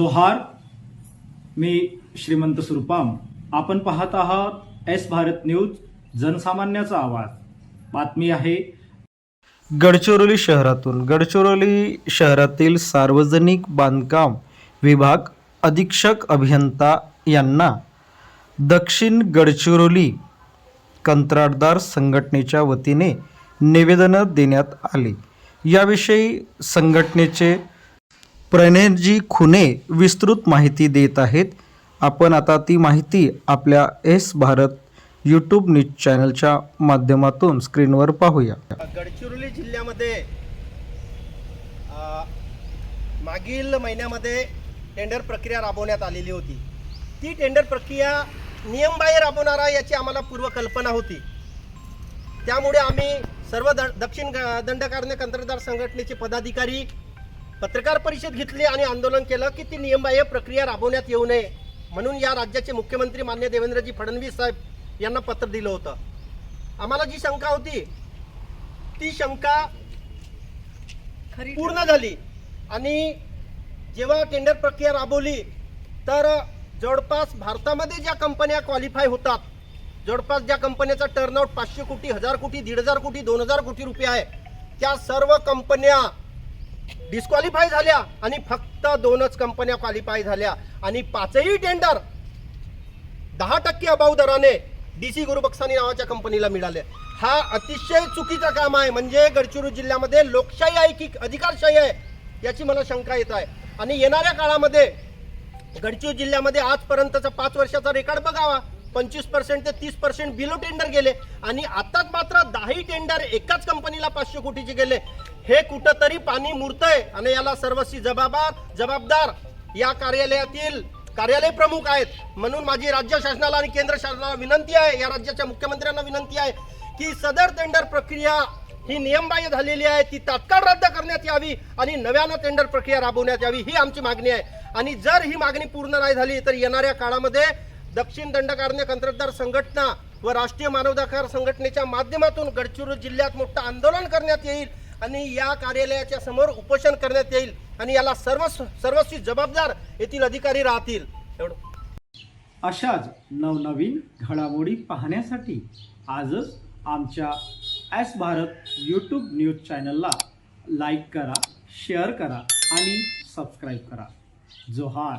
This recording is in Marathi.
जोहार मी श्रीमंत सुरपाम. आपण पाहत आहात एस भारत न्यूज जनसामान्याचा आवाज. बातमी आहे. गडचिरोली शहरातून. गडचिरोली शहरातील सार्वजनिक बांधकाम विभाग अधीक्षक अभियंता यांना दक्षिण गडचिरोली कंत्राटदार संघटनेच्या वतीने निवेदनं देण्यात आली. याविषयी संघटनेचे प्रणयजी खुने विस्तृत माहिती देत आहेत. आपण आता ती माहिती आपल्या एस भारत यूट्यूब न्यूज चॅनलच्या माध्यमातून स्क्रीनवर पाहूया. गडचिरोली जिल्ह्यामध्ये मागील महिन्यामध्ये टेंडर प्रक्रिया राबवण्यात आलेली होती. ती टेंडर प्रक्रिया नियमबाह्य राबवणारा याची आम्हाला पूर्वकल्पना होती. त्यामुळे आम्ही सर्व द दक्षिण ग- दंडकारण्य कंत्राटदार संघटनेचे पदाधिकारी पत्रकार परिषद घेतली आणि आंदोलन केलं की ती नियमबाह्य प्रक्रिया राबवण्यात येऊ नये म्हणून या राज्याचे मुख्यमंत्री मान्य देवेंद्रजी फडणवीस साहेब यांना पत्र दिलं होतं. आम्हाला जी शंका होती ती शंका पूर्ण झाली आणि जेव्हा टेंडर प्रक्रिया राबवली तर जवळपास भारतामध्ये ज्या कंपन्या क्वालिफाय होतात जवळपास ज्या कंपन्याचा टर्नआउट पाचशे कोटी हजार कोटी दीड हजार कोटी दोन हजार कोटी रुपये आहे त्या सर्व कंपन्या डिस्क्वालिफाय झाल्या आणि फक्त दोनच कंपन्या क्वालिफाय झाल्या. आणि पाचही टेंडर दहा टक्के अभाव दराने डी सी गुरुबक्सानी नावाच्या कंपनीला मिळाले. हा अतिशय चुकीचं काम आहे. म्हणजे गडचिरोली जिल्ह्यामध्ये लोकशाही आहे की अधिकारशाही आहे याची मला शंका येत आहे. आणि येणाऱ्या काळामध्ये गडचिरोली जिल्ह्यामध्ये आजपर्यंतचा पाच वर्षाचा रेकॉर्ड बघावा. पंचवीस पर्सेंट ते तीस पर्सेंट बिलो टेंडर गेले. आणि आताच मात्र दहाही टेंडर एकाच कंपनीला पाचशे कोटीचे गेले. हे कुठंतरी पाणी मुरतंय आणि याला सर्वस्वी जबाबदार जबाबदार या कार्यालयातील कार्यालय प्रमुख आहेत. म्हणून माझी राज्य शासनाला आणि केंद्र शासनाला विनंती आहे या राज्याच्या मुख्यमंत्र्यांना विनंती आहे की सदर टेंडर प्रक्रिया ही नियमबाह्य झालेली आहे ती तात्काळ रद्द करण्यात यावी आणि नव्यानं टेंडर प्रक्रिया राबवण्यात यावी ही आमची मागणी आहे. आणि जर ही मागणी पूर्ण नाही झाली तर येणाऱ्या काळामध्ये दक्षिण दंडकारण्य कंत्राटदार संघटना व राष्ट्रीय मानवाधिकार संघटनेच्या माध्यमातून गडचिरोली जिल्ह्यात मोठं आंदोलन करण्यात येईल. आणि या कार्यालयाच्या समोर उपोषण करण्यात येईल आणि याला सर्व सर्वस्वी जबाबदार येथील अधिकारी राहतील. एवढं. अशाच नवनवीन घडामोडी पाहण्यासाठी आजच आमच्या एस भारत यूट्यूब न्यूज चॅनलला लाईक करा शेअर करा आणि सबस्क्राईब करा. जोहार.